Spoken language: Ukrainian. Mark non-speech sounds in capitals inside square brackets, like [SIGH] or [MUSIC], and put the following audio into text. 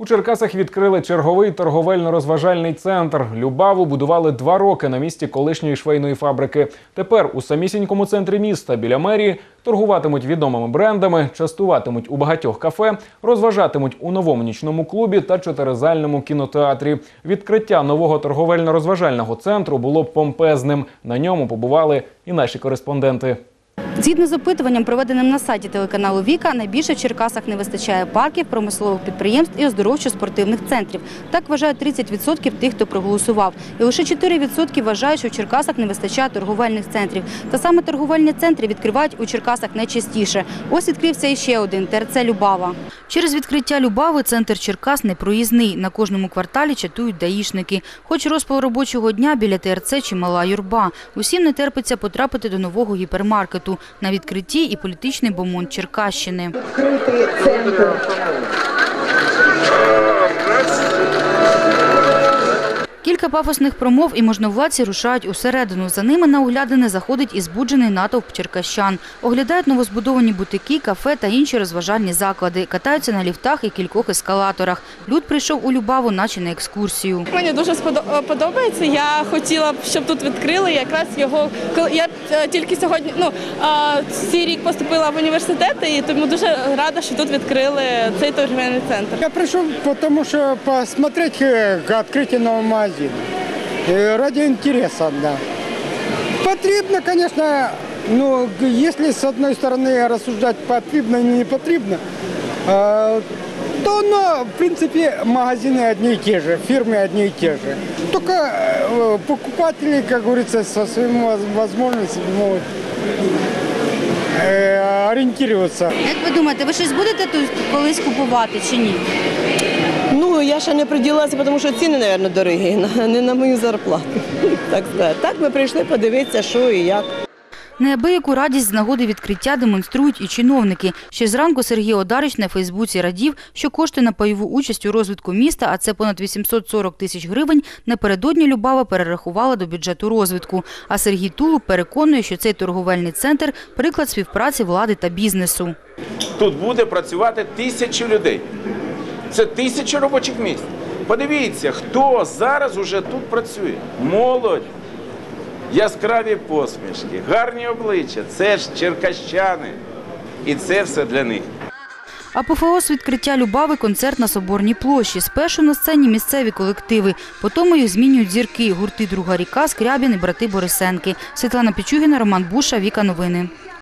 У Черкасах відкрили черговий торговельно-розважальний центр. Любаву будували два роки на місці колишньої швейної фабрики. Тепер у самісінькому центрі міста біля мерії торгуватимуть відомими брендами, частуватимуть у багатьох кафе, розважатимуть у новому нічному клубі та чотиризальному кінотеатрі. Відкриття нового торговельно-розважального центру було помпезним. На ньому побували і наші кореспонденти. Згідно з опитуванням, проведеним на сайті телеканалу Віка, найбільше в Черкасах не вистачає парків, промислових підприємств і оздоровчо-спортивних центрів. Так вважають 30% тих, хто проголосував. І лише 4% вважають, що в Черкасах не вистачає торговельних центрів. Та саме торговельні центри відкривають у Черкасах найчастіше. Ось відкрився іще один – ТРЦ «Любава». Через відкриття Любави центр Черкас не проїзний. На кожному кварталі чатують даїшники. Хоч розпал робочого дня біля ТРЦ чимала юрба. Усім не терпиться потрапити до нового гіпермаркету. На відкритті і політичний бомон Черкащини. відкритий центр. Кілька пафосних промов і можновладці рушають усередину. За ними на оглядини заходить і збуджений натовп черкащан. Оглядають новозбудовані бутики, кафе та інші розважальні заклади. Катаються на ліфтах і кількох ескалаторах. Люд прийшов у Любаву, наче на екскурсію. Мені дуже сподо- подобається. Я хотіла б, щоб тут відкрили. Якраз його коли я е, тільки сьогодні, ну е, цей рік поступила в університет, і тому дуже рада, що тут відкрили цей торгівельний центр. Я пришел, потому что посмотреть э, к открытию нового магазина. Э, Ради интереса, да. Потребно, конечно, ну, г- если с одной стороны рассуждать потребно и не потребно, э, то, ну, в принципе, магазины одни и те же, фирмы одни и те же. Только э, покупатели, как говорится, со своими воз- возможностями могут э, ориентироваться. Як ви думаєте, ви щось будете тут колись купувати чи ні? Ну, я ще не приділилася, тому що ціни, мабуть, дорогі, не на мою зарплату. [LAUGHS] Так сказати. Так ми прийшли подивитися, що і як. Неабияку радість з нагоди відкриття демонструють і чиновники. Ще зранку Сергій Одарич на Фейсбуці радів, що кошти на пайову участь у розвитку міста, а це понад 840 тисяч гривень, напередодні Любава перерахувала до бюджету розвитку. А Сергій Тулуб переконує, що цей торговельний центр – приклад співпраці влади та бізнесу. Тут буде працювати тисячі людей. Це тисячі робочих місць. Подивіться, хто зараз уже тут працює. Молодь, яскраві посмішки, гарні обличчя. Це ж черкащани. І це все для них. Апофеоз відкриття Любави – концерт на Соборній площі. Спершу на сцені місцеві колективи, потім їх змінюють зірки – гурти «Друга ріка», «Скрябін» і «Брати Борисенки». Світлана Пічугіна, Роман Буша, Віка Новини.